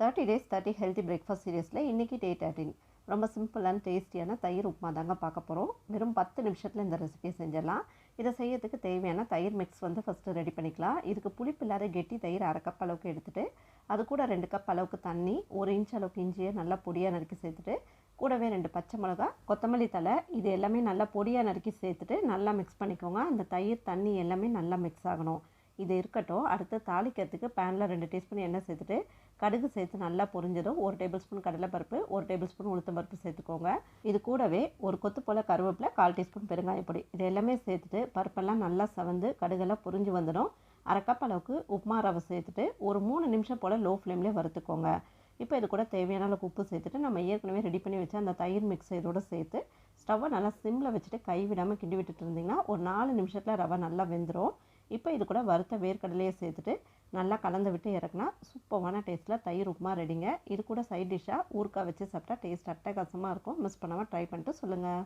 Thirty days thirty healthy breakfast சீரியஸில் இன்றைக்கி டே thirteen ரொம்ப சிம்பிளான டேஸ்டியான தயிர் உப்புமா தாங்க பார்க்க போகிறோம் வெறும் பத்து நிமிஷத்தில் இந்த ரெசிபியை செஞ்சிடலாம். இதை செய்யறதுக்கு தேவையான தயிர் மிக்ஸ் வந்து ஃபஸ்ட்டு ரெடி பண்ணிக்கலாம். இதுக்கு புளிப்பு இல்லாத கெட்டி தயிர் அரை கப் அளவுக்கு எடுத்துகிட்டு அது கூட ரெண்டு கப் அளவுக்கு தண்ணி ஒரு இன்ச் அளவுக்கு இஞ்சியை நல்லா பொடியாக நறுக்கி சேர்த்துட்டு கூடவே ரெண்டு பச்சை மிளகா கொத்தமல்லி தலை இது எல்லாமே நல்லா பொடியாக நறுக்கி சேர்த்துட்டு நல்லா மிக்ஸ் பண்ணிக்கோங்க. அந்த தயிர் தண்ணி எல்லாமே நல்லா மிக்ஸ் ஆகணும். இது இருக்கட்டும். அடுத்து தாளிக்கிறதுக்கு பேனில் ரெண்டு டீஸ்பூன் எண்ணெய் சேர்த்துட்டு கடுகு சேர்த்து நல்லா பொரிஞ்சதும் ஒரு டேபிள் ஸ்பூன் கடலைப்பருப்பு ஒரு டேபிள் ஸ்பூன் உளுத்தம் பருப்பு சேர்த்துக்கோங்க. இது கூடவே ஒரு கொத்து போல் கருவேப்பிலை கால் டீஸ்பூன் பெருங்காயப்பொடி இது எல்லாமே சேர்த்துட்டு பருப்பெல்லாம் நல்லா சவந்து கடுகெல்லாம் பொரிஞ்சு வந்துடும். அரை கப் அளவுக்கு உப்புமா ரவை சேர்த்துட்டு ஒரு மூணு நிமிஷம் போல் லோ ஃப்ளேம்லேயே வறுத்துக்கோங்க. இப்போ இது கூட தேவையான அளவுக்கு உப்பு சேர்த்துட்டு நம்ம ஏற்கனவே ரெடி பண்ணி வச்ச அந்த தயிர் மிக்ஸ் இதோட சேர்த்து ஸ்டவ்வை நல்லா சிம்மில் வச்சுட்டு கை விடாமல் கிண்டி விட்டுட்டு இருந்தீங்கன்னா ஒரு நாலு நிமிஷத்தில் ரவை நல்லா வெந்துடும் இப்போ இது கூட வறுத்த வேர்க்கடலையே சேர்த்துட்டு நல்லா கலந்து விட்டு இறக்குனா சூப்பரான டேஸ்ட்டில் தயிர் உப்புமா ரெடிங்க இது கூட சைட் டிஷ்ஷாக ஊறுக்காய் வச்சு சாப்பிட்டா டேஸ்ட் அட்டகாசமாக இருக்கும். மிஸ் பண்ணாமல் ட்ரை பண்ணிட்டு சொல்லுங்கள்